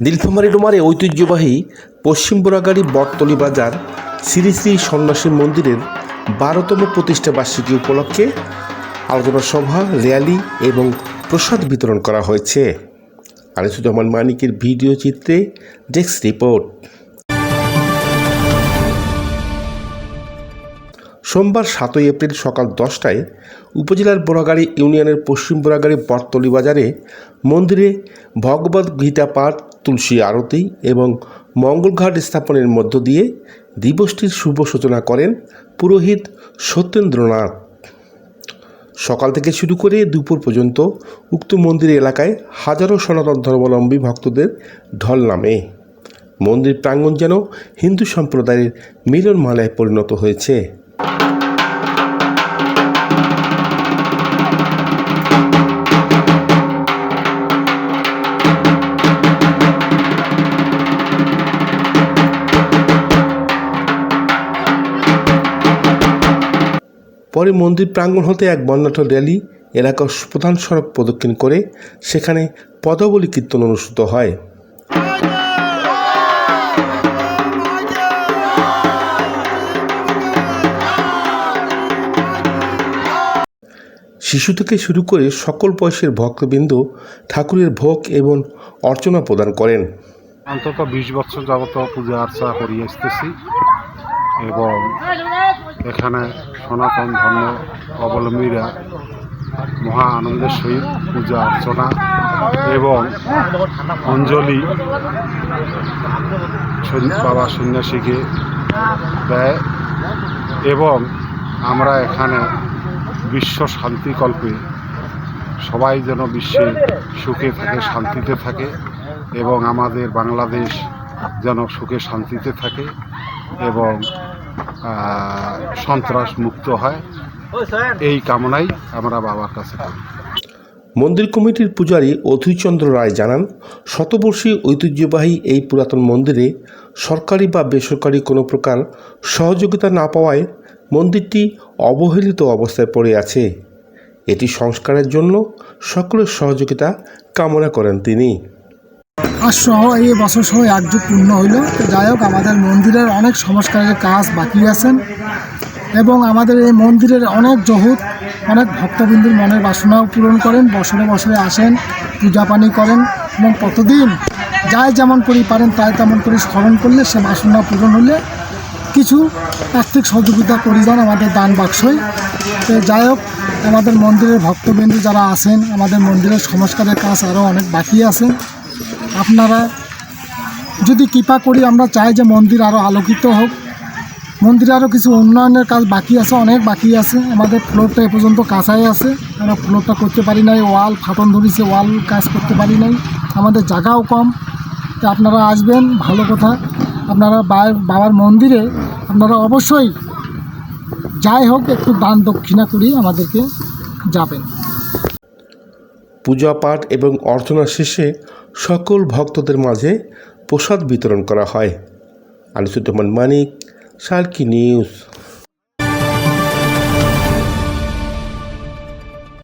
নীলফামারী ডোমারে ঐতিহ্যবাহী পশ্চিম বোরাগাড়ি বটতলি বাজার শ্রী শ্রী সন্ন্যাসী মন্দিরের বারোতম প্রতিষ্ঠা বার্ষিকী উপলক্ষে আলোচনা সভা, র্যালি এবং প্রসাদ বিতরণ করা হয়েছে। আনিসুজ্জামান মানিকের ভিডিও চিত্রে ডেস্ক রিপোর্ট। সোমবার সাতই এপ্রিল সকাল দশটায় উপজেলার বোরাগাড়ি ইউনিয়নের পশ্চিম বোরাগাড়ি বটতলি বাজারে মন্দিরে ভগবত গীতা পাঠ, তুলসী আরতি এবং মঙ্গলঘাট স্থাপনের মধ্য দিয়ে দিবসটির শুভ সূচনা করেন পুরোহিত সত্যেন্দ্রনাথ। সকাল থেকে শুরু করে দুপুর পর্যন্ত উক্ত মন্দির এলাকায় হাজারো সনাতন ধর্মাবলম্বী ভক্তদের ঢল নামে। মন্দির প্রাঙ্গণ যেন হিন্দু সম্প্রদায়ের মিলন মালায় পরিণত হয়েছে। পরে মন্দির প্রাঙ্গণ হতে এক বর্ণাঢ্য র্যালি, এলাকার প্রধান সড়ক প্রদক্ষিণ করে সেখানে পদাবলী কীর্তন অনুষ্ঠিত হয়। শিশু থেকে শুরু করে সকল বয়সের ভক্তবৃন্দ ঠাকুরের ভোগ এবং অর্চনা প্রদান করেন। অন্তত বিশ বছর যাবত পূজা আর্চা করি আসতেছি। এবং এখানে সনাতন ধর্ম অবলম্বীরা মহা আনন্দের সহিত পূজা অর্চনা এবং অঞ্জলি বাবা সন্ন্যাসীকে দেয় এবং আমরা এখানে বিশ্ব শান্তিকল্পে সবাই যেন বিশ্বে সুখে থাকে, শান্তিতে থাকে এবং আমাদের বাংলাদেশ যেন সুখে, শান্তিতে থাকে এবং সন্ত্রাস মুক্ত হয়। এই কামনাই আমরা বাবার কাছে করি। মন্দির কমিটির পূজারী অধুরচন্দ্র রায় জানান, শতবর্ষী ঐতিহ্যবাহী এই পুরাতন মন্দিরে সরকারি বা বেসরকারি কোনো প্রকার সহযোগিতা না পাওয়ায় মন্দিরটি অবহেলিত অবস্থায় পড়ে আছে। এটি সংস্কারের জন্য সকলের সহযোগিতা কামনা করেন তিনি। আজ সহ এই বছর সহ এক যুগ পূর্ণ হইল। তো যাই হোক, আমাদের মন্দিরের অনেক সংস্কারের কাজ বাকি আছেন এবং আমাদের এই মন্দিরের অনেক জহুত অনেক ভক্তবিন্দুর মনের বাসনাও পূরণ করেন, বছরে বছরে আসেন, পূজা পানি করেন এবং প্রতিদিন যাই যেমন করি পারেন, তাই তেমন করে স্মরণ করলে সে বাসনা পূরণ হলে কিছু আর্থিক সহযোগিতা করে যান আমাদের দান বাক্সই। তো যাই হোক, আমাদের মন্দিরের ভক্তবিন্দু যারা আছেন, আমাদের মন্দিরের সংস্কারের কাজ আরও অনেক বাকি আছে। আপনারা যদি কৃপা করি, আমরা চাই যে মন্দির আরও আলোকিত হোক। মন্দিরে আরও কিছু উন্নয়নের কাজ বাকি আছে, অনেক বাকি আছে। আমাদের ফ্লোরটা এ পর্যন্ত কাঁচাই আছে। আমরা ফ্লোরটা করতে পারি নাই ওয়াল ফাটন ধরেছে ওয়াল কাজ করতে পারি নাই। আমাদের জায়গাও কম। তো আপনারা আসবেন, ভালো কথা। আপনারা বাবার মন্দিরে আপনারা অবশ্যই যাই হোক, একটু দান দক্ষিণা করি আমাদেরকে যাবেন। পূজা পাঠ এবং অর্চনা শেষে সকল ভক্তদের মাঝে প্রসাদ বিতরণ করা হয়। আনিসুজ্জামান মানিক সার্কি নিউজ।